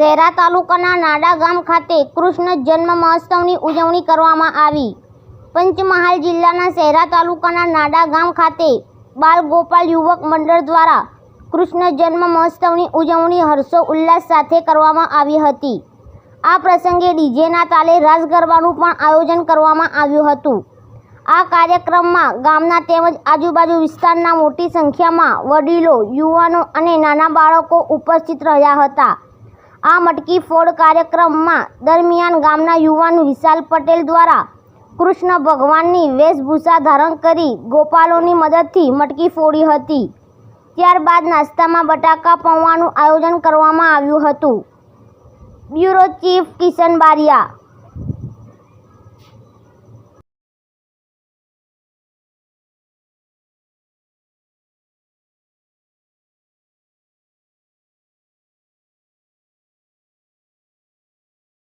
શહેરા તાલુકાના નાડા ગામ ખાતે કૃષ્ણ જન્મ મહોત્સવની ઉજવણી કરવામાં આવી. પંચમહાલ જિલ્લાના શહેરા તાલુકાના નાડા ગામ ખાતે બાલ ગોપાલ યુવક મંડળ દ્વારા કૃષ્ણ જન્મ મહોત્સવની ઉજવણી હર્ષો ઉલ્લાસ સાથે કરવામાં આવી હતી. આ પ્રસંગે ડીજેના તાલે રાસ ગરબાનું પણ આયોજન કરવામાં આવ્યું હતું. આ કાર્યક્રમમાં ગામના તેમજ આજુબાજુ વિસ્તારના મોટી સંખ્યામાં વડીલો, યુવાનો અને નાના બાળકો ઉપસ્થિત રહ્યા હતા. આ મટકી ફોડ કાર્યક્રમમાં દરમિયાન ગામના યુવાન વિશાલ પટેલ દ્વારા કૃષ્ણ ભગવાનની વેશભૂષા ધારણ કરી ગોપાલોની મદદથી મટકી ફોડી હતી. ત્યારબાદ નાસ્તામાં બટાકા પૌવાનું આયોજન કરવામાં આવ્યું હતું. Bureau chief Kishan Bariya